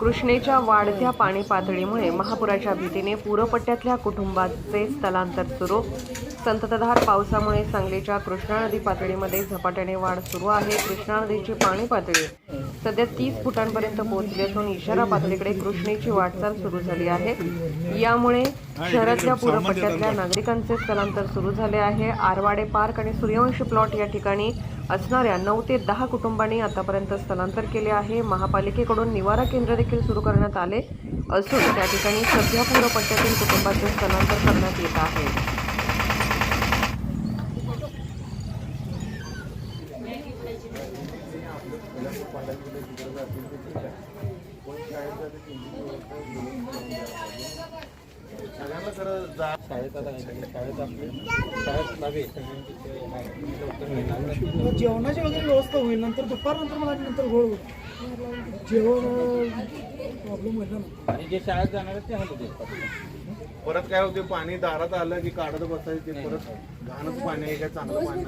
कृष्णेच्या वाढत्या पाणी पातळीमुळे महापुराच्या भीतीने पूरपट्ट्यातल्या कुटुंबाचे स्थलांतर सुरू. संततधार पावसामुळे सांगलीच्या कृष्णा नदी पातळीमध्ये झपाट्याने वाढ सुरू आहे. कृष्णा नदीची पाणी पातळी सध्या तीस फुटांपर्यंत पोहोचली असून इशारा पातळीकडे कृष्णेची वाटचाल सुरू झाली आहे. यामुळे शहरातल्या पूरपट्ट्यातल्या नागरिकांचे स्थलांतर सुरू झाले आहे. आरवाडे पार्क आणि सूर्यवंशी प्लॉट या ठिकाणी असणाऱ्या नऊ ते दहा कुटुंबांनी आतापर्यंत स्थलांतर केले आहे. महापालिकेकडून निवारा केंद्र देखील सुरू करण्यात आले असून त्या ठिकाणी सध्या पूरपट्ट्यातील कुटुंबाचे स्थलांतर करण्यात येत आहे. सगळ्यांना खरं जा शाळेत आता शाळेत आपले शाळेत नव्हे सगळ्यांची. जेवणाची वगैरे व्यवस्था होईल. नंतर दुपारनंतर मला नंतर गोळ होईल. जेवण प्रॉब्लेम होईल ना. आणि जे शाळेत जाणार आहेत ते हलवते परत काय होते पाणी दारात आलं की काढत बसायचं ते परत घाणच पाणी आहे काय चांगलं पाणी